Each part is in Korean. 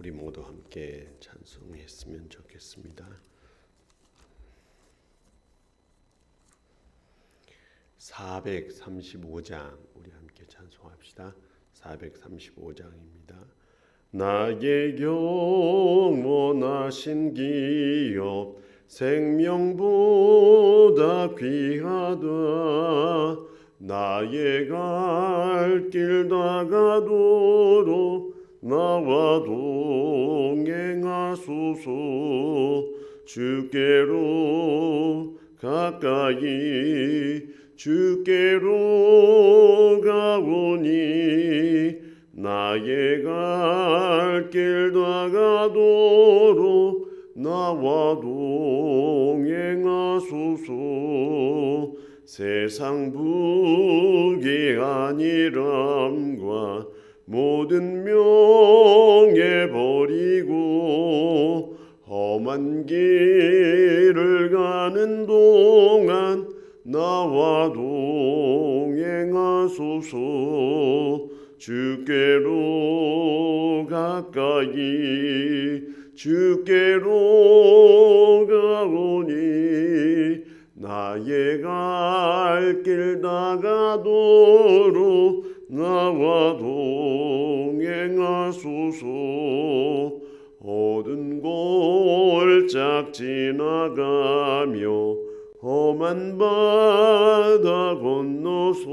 우리 모두 함께 찬송했으면 좋겠습니다. 435장 우리 함께 찬송합시다. 435장입니다. 나의 영원하신 기업 생명보다 귀하다 나의 갈길 다가도록 나와 동행하소서. 주께로 가까이 주께로 가오니. 나의 갈길 다가도록 나와 동행하소서. 세상 부귀 아니람과 모든 명예 버리고 험한 길을 가는 동안 나와 동행하소서. 주께로 가까이 주께로 가오니 나의 갈길 다가도록 나와 동행하소서. 어두운 골짝 지나가며 험한 바다 건너서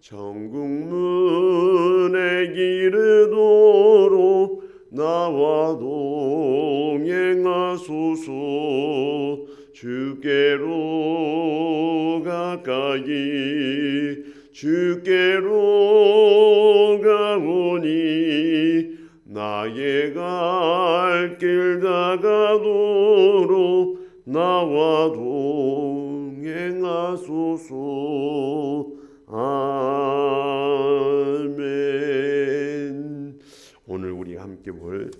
천국문에 이르도록 나와 동행하소서. 주께로 가까이 주께로 가오니 나의 갈 길 다가도록 나와 동행하소서 아멘 오늘 우리 함께 볼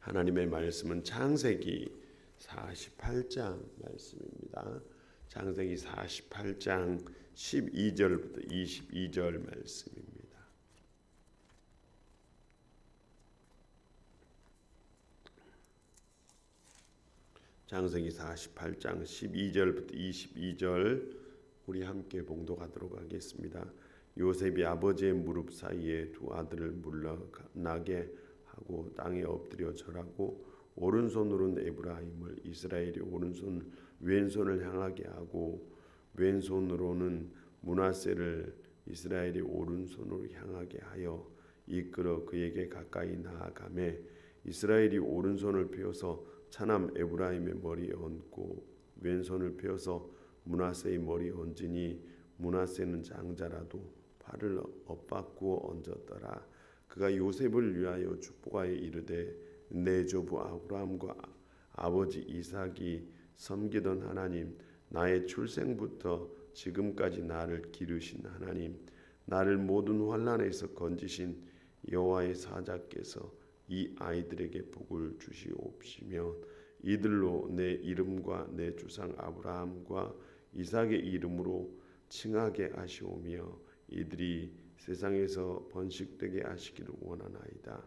하나님의 말씀은 창세기 48장 말씀입니다. 창세기 48장 12절부터 22절 말씀입니다. 창세기 48장 12절부터 22절 우리 함께 봉독하도록 하겠습니다. 요셉이 아버지의 무릎 사이에 두 아들을 물러나게 하고 땅에 엎드려 절하고 오른손으로는 에브라임을 이스라엘이 오른손 왼손을 향하게 하고 왼손으로는 문하세를 이스라엘이 오른손으로 향하게 하여 이끌어 그에게 가까이 나아가매 이스라엘이 오른손을 펴서 차남 에브라임의 머리에 얹고 왼손을 펴서 문하세의 머리에 얹으니 문하세는 장자라도 팔을 엇바꾸어 얹었더라. 그가 요셉을 위하여 축복하여 이르되 내 조부 아브라함과 아버지 이삭이 섬기던 하나님 나의 출생부터 지금까지 나를 기르신 하나님 나를 모든 환란에서 건지신 여호와의 사자께서 이 아이들에게 복을 주시옵시며 이들로 내 이름과 내 주상 아브라함과 이삭의 이름으로 칭하게 하시오며 이들이 세상에서 번식되게 하시기를 원하나이다.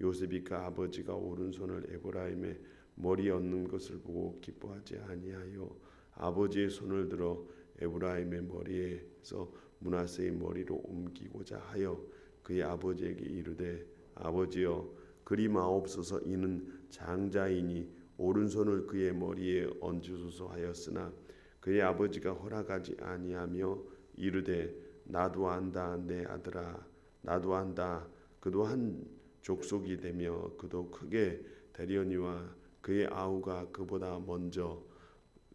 요셉이 그 아버지가 오른손을 에브라임의 머리에 얹는 것을 보고 기뻐하지 아니하여 아버지의 손을 들어 에브라임의 머리에서 문하세의 머리로 옮기고자 하여 그의 아버지에게 이르되 아버지여 그리 마옵소서 이는 장자이니 오른손을 그의 머리에 얹으소서 하였으나 그의 아버지가 허락하지 아니하며 이르되 나도 안다 내 아들아 나도 안다. 그도 한 족속이 되며 그도 크게 되려니와 그의 아우가 그보다 먼저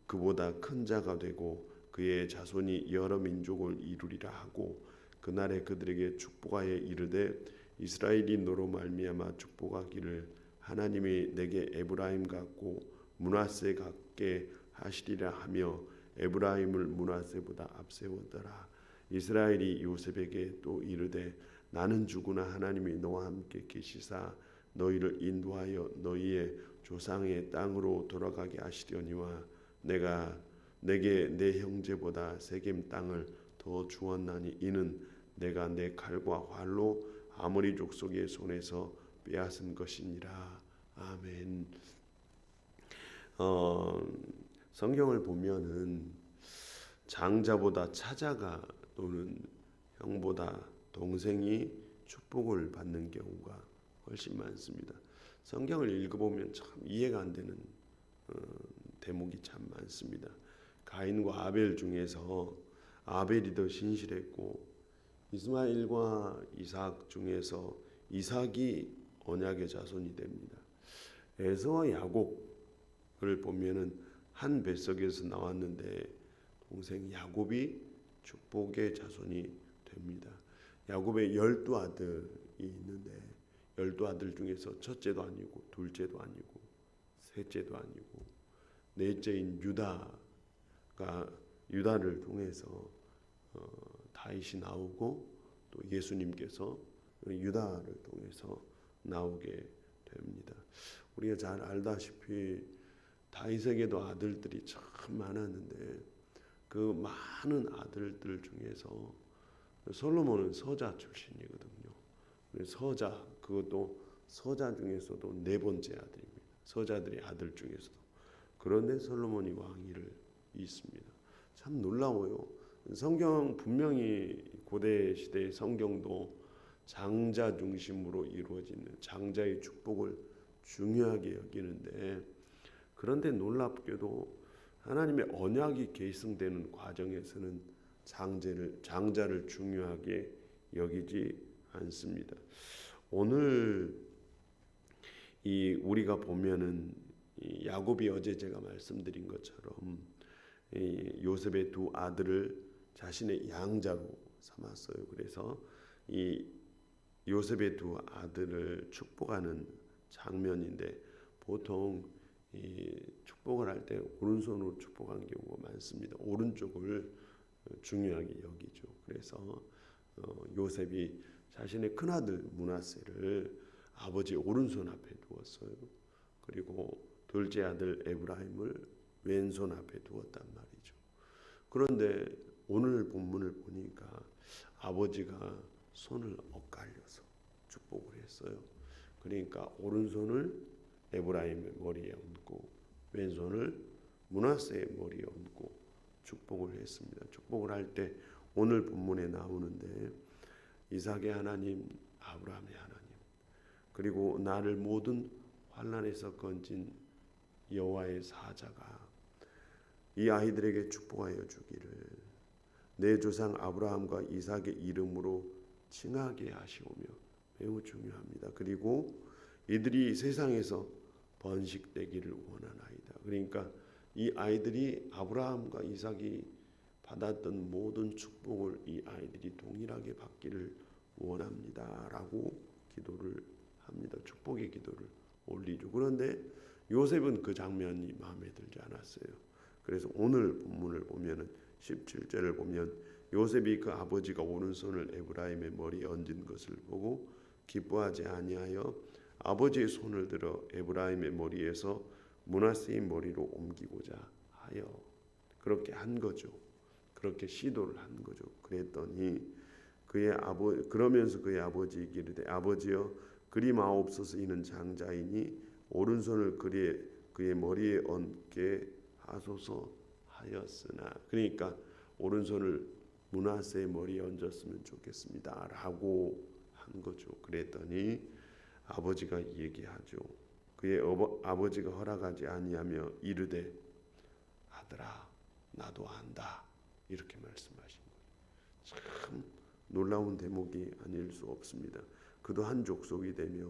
그보다 큰 자가 되고 그의 자손이 여러 민족을 이루리라 하고 그날에 그들에게 축복하여 이르되 이스라엘이 너로 말미암아 축복하기를 하나님이 내게 에브라임 같고 문하세 같게 하시리라 하며 에브라임을 문하세보다 앞세우더라. 이스라엘이 요셉에게 또 이르되 나는 죽으나 하나님이 너와 함께 계시사 너희를 인도하여 너희의 조상의 땅으로 돌아가게 하시려니와 내가 내게 내 형제보다 세겜 땅을 더 주었나니 이는 내가 내 칼과 활로 아모리 족속의 손에서 빼앗은 것이니라. 아멘. 어, 성경을 보면은 장자보다 차자가 또는 형보다 동생이 축복을 받는 경우가 훨씬 많습니다. 성경을 읽어보면 참 이해가 안 되는 어, 대목이 참 많습니다. 가인과 아벨 중에서 아벨이 더 신실했고 이스마엘과 이삭 중에서 이삭이 언약의 자손이 됩니다. 에서와 야곱을 보면은 한 뱃속에서 나왔는데 동생 야곱이 축복의 자손이 됩니다. 야곱의 열두 아들이 있는데 열두 아들 중에서 첫째도 아니고 둘째도 아니고 셋째도 아니고 넷째인 유다가 유다를 통해서 어, 다윗이 나오고 또 예수님께서 유다를 통해서 나오게 됩니다. 우리가 잘 알다시피 다윗에게도 아들들이 참 많았는데 그 많은 아들들 중에서 솔로몬은 서자 출신이거든요. 서자 그것도 서자 중에서도 네 번째 아들입니다. 서자들의 아들 중에서도 그런데 솔로몬이 왕위를 잇습니다. 참 놀라워요. 성경 분명히 고대 시대의 성경도 장자 중심으로 이루어지는 장자의 축복을 중요하게 여기는데 그런데 놀랍게도 하나님의 언약이 계승되는 과정에서는 장제를 장자를 중요하게 여기지 않습니다. 오늘 이 우리가 보면은 이 야곱이 어제 제가 말씀드린 것처럼 이 요셉의 두 아들을 자신의 양자로 삼았어요. 그래서 이 요셉의 두 아들을 축복하는 장면인데 보통 이 축복을 할 때 오른손으로 축복하는 경우가 많습니다. 오른쪽을 중요하게 여기죠. 그래서 어, 요셉이 자신의 큰 아들 문하세를 아버지 오른손 앞에 두었어요. 그리고 둘째 아들 에브라임을 왼손 앞에 두었단 말이죠. 그런데 오늘 본문을 보니까 아버지가 손을 엇갈려서 축복을 했어요. 그러니까 오른손을 에브라임의 머리에 얹고 왼손을 문하세의 머리에 얹고 축복을 했습니다. 축복을 할 때 오늘 본문에 나오는데 이삭의 하나님, 아브라함의 하나님, 그리고 나를 모든 환란에서 건진 여호와의 사자가 이 아이들에게 축복하여 주기를 내 조상 아브라함과 이삭의 이름으로 칭하게 하시오며 매우 중요합니다. 그리고 이들이 세상에서 번식되기를 원하나이다. 그러니까 이 아이들이 아브라함과 이삭이 받았던 모든 축복을 이 아이들이 동일하게 받기를 원합니다라고 기도를 합니다. 축복의 기도를 올리죠. 그런데 요셉은 그 장면이 마음에 들지 않았어요. 그래서 오늘 본문을 보면은 17절을 보면 요셉이 그 아버지가 오른손을 에브라임의 머리에 얹은 것을 보고 기뻐하지 아니하여 아버지의 손을 들어 에브라임의 머리에서 문하세의 머리로 옮기고자 하여 그렇게 한 거죠. 그렇게 시도를 한 거죠. 그랬더니 그의 아버 그러면서 그의 아버지 이르되 아버지여 그리 마옵소서 이는 장자이니 오른손을 그의 그의 머리에 얹게 하소서 하였으나 그러니까 오른손을 문하세의 머리에 얹었으면 좋겠습니다라고 한 거죠. 그랬더니 아버지가 얘기하죠. 그의 어버, 아버지가 허락하지 아니하며 이르되 아들아 나도 안다 이렇게 말씀하신 거예요. 참 놀라운 대목이 아닐 수 없습니다. 그도 한 족속이 되며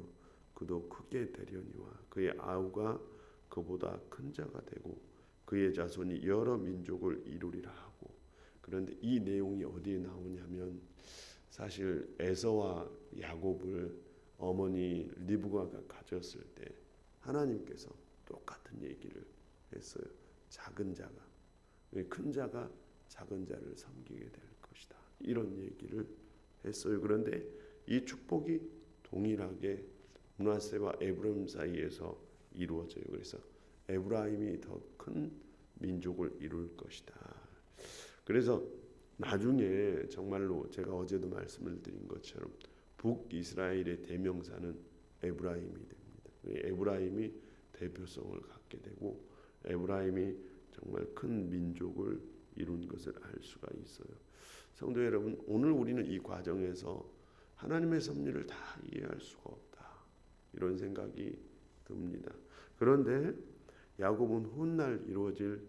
그도 크게 되려니와 그의 아우가 그보다 큰 자가 되고 그의 자손이 여러 민족을 이루리라 하고 그런데 이 내용이 어디에 나오냐면 사실 에서와 야곱을 어머니 리브가가 가졌을 때 하나님께서 똑같은 얘기를 했어요. 작은 자가 큰 자가 작은 자를 섬기게 될 것이다. 이런 얘기를 했어요. 그런데 이 축복이 동일하게 문하세와 에브라임 사이에서 이루어져요. 그래서 에브라임이 더 큰 민족을 이룰 것이다. 그래서 나중에 정말로 제가 어제도 말씀을 드린 것처럼 북이스라엘의 대명사는 에브라임이 됩니다. 에브라임이 대표성을 갖게 되고 에브라임이 정말 큰 민족을 이룬 것을 알 수가 있어요. 성도 여러분, 오늘 우리는 이 과정에서 하나님의 섭리를 다 이해할 수가 없다. 이런 생각이 듭니다. 그런데 야곱은 훗날 이루어질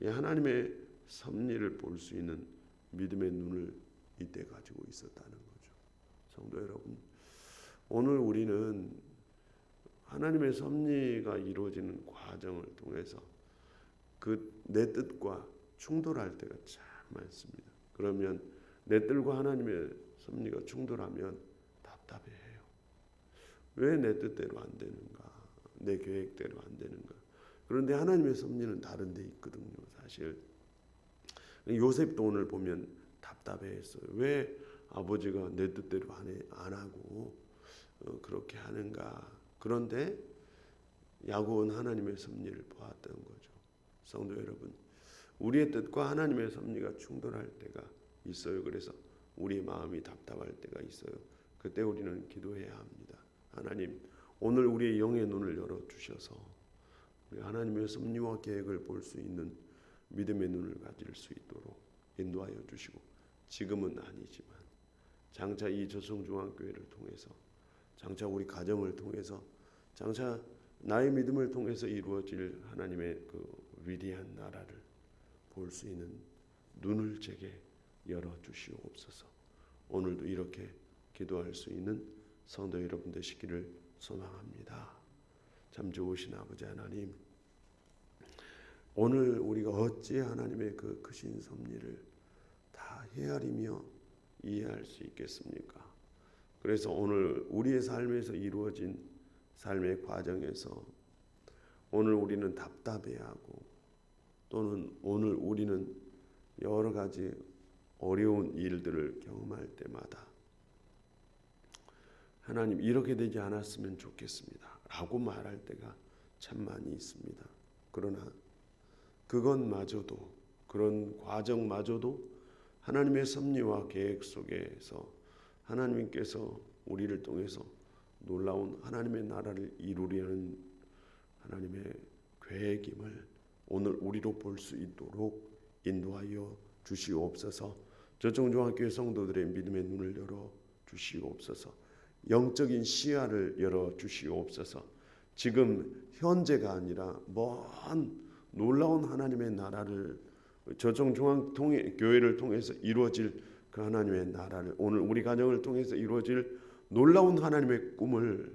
이 하나님의 섭리를 볼 수 있는 믿음의 눈을 이때 가지고 있었다는 거죠. 성도 여러분, 오늘 우리는 하나님의 섭리가 이루어지는 과정을 통해서 그 내 뜻과 충돌할 때가 참 많습니다. 그러면 내 뜻과 하나님의 섭리가 충돌하면 답답해해요. 왜 내 뜻대로 안 되는가? 내 계획대로 안 되는가? 그런데 하나님의 섭리는 다른 데 있거든요, 사실. 요셉도 오늘 보면 답답해했어요. 왜 아버지가 내 뜻대로 안, 해, 안 하고 어, 그렇게 하는가? 그런데 야곱은 하나님의 섭리를 보았던 거죠. 성도 여러분, 우리의 뜻과 하나님의 섭리가 충돌할 때가 있어요. 그래서 우리 마음이 답답할 때가 있어요. 그때 우리는 기도해야 합니다. 하나님, 오늘 우리의 영의 눈을 열어 주셔서 하나님의 섭리와 계획을 볼 수 있는 믿음의 눈을 가질 수 있도록 인도하여 주시고 지금은 아니지만 장차 이 저성중앙교회를 통해서 장차 우리 가정을 통해서 장차 나의 믿음을 통해서 이루어질 하나님의 그 위대한 나라를 볼 수 있는 눈을 제게 열어 주시옵소서. 오늘도 이렇게 기도할 수 있는 성도 여러분 되시기를 소망합니다. 참 좋으신 아버지 하나님, 오늘 우리가 어찌 하나님의 그 크신 섭리를 다 헤아리며 이해할 수 있겠습니까? 그래서 오늘 우리의 삶에서 이루어진 삶의 과정에서 오늘 우리는 답답해하고 또는 오늘 우리는 여러 가지 어려운 일들을 경험할 때마다 하나님 이렇게 되지 않았으면 좋겠습니다. 라고 말할 때가 참 많이 있습니다. 그러나 그것마저도 그런 과정마저도 하나님의 섭리와 계획 속에서 하나님께서 우리를 통해서 놀라운 하나님의 나라를 이루려는 하나님의 계획임을 오늘 우리로 볼 수 있도록 인도하여 주시옵소서. 저청중학교의 성도들의 믿음의 눈을 열어 주시옵소서. 영적인 시야를 열어 주시옵소서. 지금 현재가 아니라 먼 놀라운 하나님의 나라를 저청중앙 통해 교회를 통해서 이루어질 그 하나님의 나라를 오늘 우리 가정을 통해서 이루어질 놀라운 하나님의 꿈을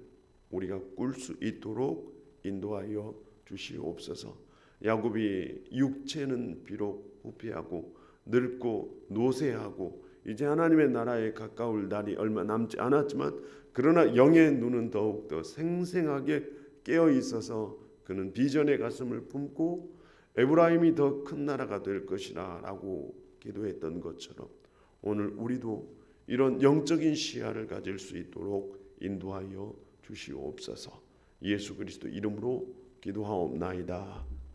우리가 꿀 수 있도록 인도하여 주시옵소서. 야곱이 육체는 비록 후피하고 늙고 노쇠하고 이제 하나님의 나라에 가까울 날이 얼마 남지 않았지만 그러나 영의 눈은 더욱 더 생생하게 깨어 있어서 그는 비전의 가슴을 품고 에브라임이 더 큰 나라가 될 것이라라고 기도했던 것처럼 오늘 우리도 이런 영적인 시야를 가질 수 있도록 인도하여 주시옵소서. 예수 그리스도 이름으로 기도하옵나이다.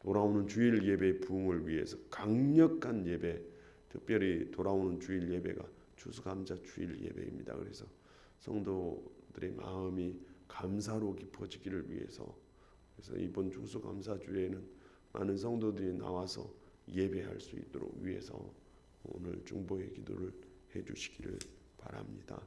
돌아오는 주일 예배 부흥을 위해서 강력한 예배, 특별히 돌아오는 주일 예배가 추수감사 주일 예배입니다. 그래서 성도들의 마음이 감사로 깊어지기를 위해서 그래서 이번 추수감사 주에는 많은 성도들이 나와서 예배할 수 있도록 위해서 오늘 중보의 기도를 해주시기를 바랍니다.